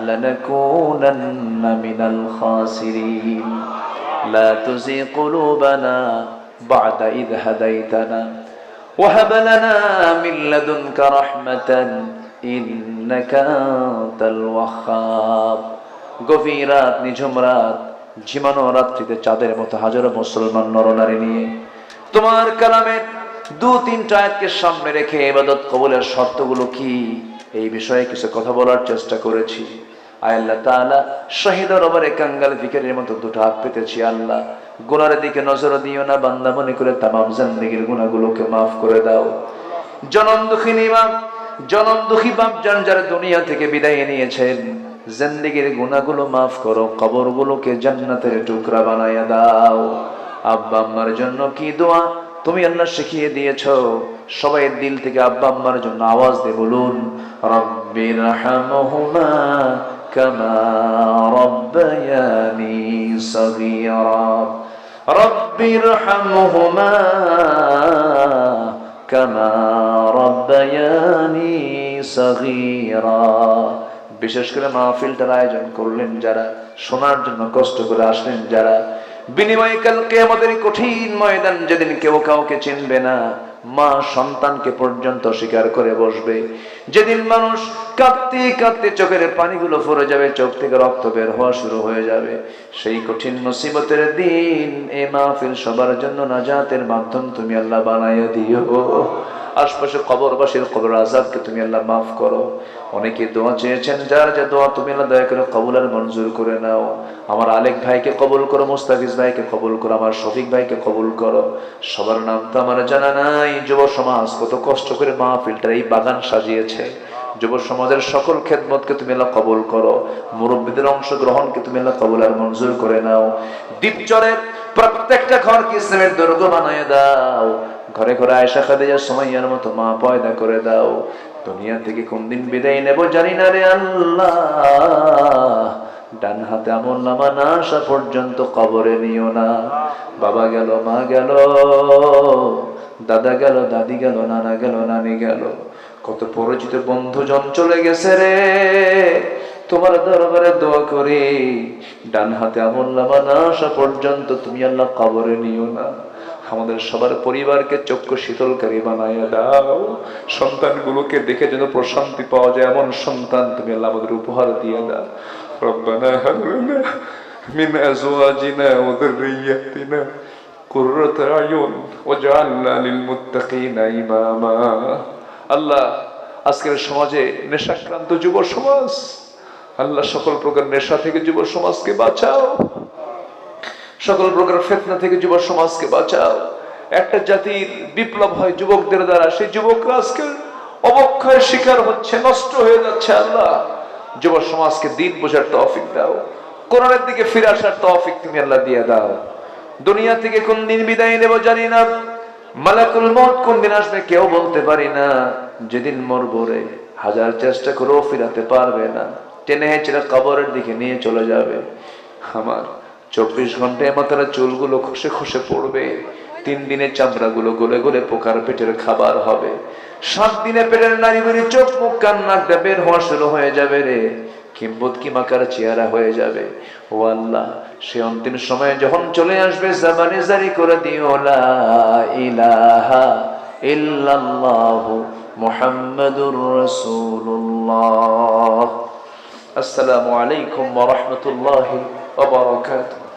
لنكونن من الخاسرين لا تزغ قلوبنا بعد إذ هديتنا وهب لنا من لدنك رحمة إنك أنت الوهاب গভীর রাত নিঝুম রাত ঝিমানো রাত্রিতে চাঁদের মতো হাজারো মুসলমান নরনারী নিয়ে তোমার কালামের দু তিনটা আয়াতকে সামনে রেখে এবাদত কবুলের শর্তগুলো কি এই বিষয়ে কিছু কথা বলার চেষ্টা করেছি আয় আল্লাহ ভিকারের মতো দুটো হাত পেতেছি আল্লাহ। গুনার দিকে নজর দিও না বান্দা, মনে করে তামাম জিন্দেগির গুনাহগুলোকে মাফ করে দাও। জনম জনম দুঃখী বাপ জন যারা দুনিয়া থেকে বিদায় নিয়েছেন, জিন্দেগির গুনাহগুলো মাফ করো, কবরগুলোকে জান্নাতের টুকরা বানায়া দাও। আব্বা আম্মার জন্য কি দোয়া? তুমি আল্লাহ শিখিয়ে দিয়েছ। সবাই দিল থেকে আব্বা আম্মার জন্য আওয়াজ দিয়ে বলুন, রব্বির হামহুমা ربياني صغيرا. رب রব্বির كما ربياني صغيرا. বিশেষ করে মাহফিলটার আয়োজন করলেন যারা, শোনার জন্য কষ্ট করে আসলেন যারা বিনিময় কালকে আমাদের কঠিন ময়দান যেদিন কেউ কাউকে চিনবে না, মা সন্তানকে পর্যন্ত স্বীকার করে বসবে। যেদিন মানুষ কাঁদতে কাঁদতে চোখের পানিগুলো ফরে যাবে, চোখ থেকে রক্ত বের হওয়া শুরু হয়ে যাবে। সেই কঠিন মুসিবতের দিন এ মাহফিল সবার জন্য নাজাতের মাধ্যম তুমি আল্লাহ বানাইয়া দিও। আশপাশে কবরবাসীর কবর আজাবকে তুমি আল্লাহ মাফ করো। অনেকে দোয়া চেয়েছেন, যার যা দোয়া তুমি আল্লাহ দয়া করে কবুল আর মঞ্জুর করে নাও। আমার আলেক ভাইকে কবুল করো, মুস্তাফিজ ভাইকে কবুল করো, আমার শফিক ভাইকে কবুল করো। সবার নাম তো আমার জানা নাই। যুব সমাজ কত কষ্ট করে মাহফিলটার এই বাগান সাজিয়েছে। যুব সমাজের সকল খেদমতকে তুমি আল্লাহ কবুল করো। মুরব্বীদের অংশগ্রহণকে তুমি আল্লাহ কবুল আর মঞ্জুর করে নাও। দ্বীপচরের প্রত্যেকটা ঘরকে ইসলামের দুর্গ বানিয়ে দাও। ঘরে ঘরে আয়সা খাদিজা সময়ের মতো মা পয়দা করে দাও। দুনিয়া থেকে কোন দিন বিদায় নেব জানি না রে আল্লাহ। ডান হাতে আমল নামা না আসা পর্যন্ত কবরে নিও না। বাবা গেল, মা গেল, দাদা গেল, দাদি গেল, নানা গেল, নানি গেল। কত পরিচিত বন্ধুজন চলে গেছে রে। তোমার দরবারে দোয়া করি, ডান হাতে আমল নামা না আসা পর্যন্ত তুমি আল্লাহ কবরে নিও না। আমাদের সবার পরিবারকে চক্ষু শীতলকারী বানাইয়া দাও সন্তানগুলোকে দেখে যেন প্রশান্তি পাওয়া যায় এমন সন্তান তুমি আল্লাহ আমাদের উপহার দিয়ে দাও রব্বানা হাবলানা মিন আজওয়াজিনা ওয়া যুররিয়াতিনা قرة أعين واجعلنا للمتقين إماما আল্লাহ আজকের সমাজে নেশাক্রান্ত যুব সমাজ আল্লাহ সকল প্রকার নেশা থেকে যুব সমাজকে বাঁচাও সকল প্রকার ফেতনা থেকে যুব সমাজকে বাঁচাও। একটা জাতির বিপ্লব হয় যুবকদের দ্বারা, সেই যুবকরা আজকে অবক্ষয়ের শিকার হচ্ছে, নষ্ট হয়ে যাচ্ছে, আল্লাহ। যুব সমাজকে দিন বোঝার তৌফিক দাও। কোরআনের দিকে ফিরে আসার তৌফিক তুমি আল্লাহ দিয়ে দাও। দুনিয়া থেকে কোন দিন বিদায় নেব জানি না। মালাকুল মত কোন দিন আসবে কেউ বলতে পারি না। যেদিন মরবো রে, হাজার চেষ্টা করেও ফিরাতে পারবে না। টেনে হেঁচড়ে কবরের দিকে নিয়ে চলে যাবে। আমার চব্বিশ ঘন্টায় মাথার চুলগুলো খসে খসে পড়বে। তিন দিনে চামড়াগুলো গলে গলে পোকার পেটের খাবার হবে। সাত দিনে পেটের নারীগুলি চোখ মুখ কান নাক বের হওয়া শুরু হয়ে যাবে রে। কিম্বত কিমাকার চেহারা হয়ে যাবে। ও আল্লাহ, সে অন্তিম সময়ে যখন চলে আসবে, জামানে জারি করে দিও, লা ইলাহা ইল্লাল্লাহ মুহাম্মাদুর রাসূলুল্লাহ। আসসালামু আলাইকুম ওয়া রাহমাতুল্লাহি ওয়া বারাকাতুহু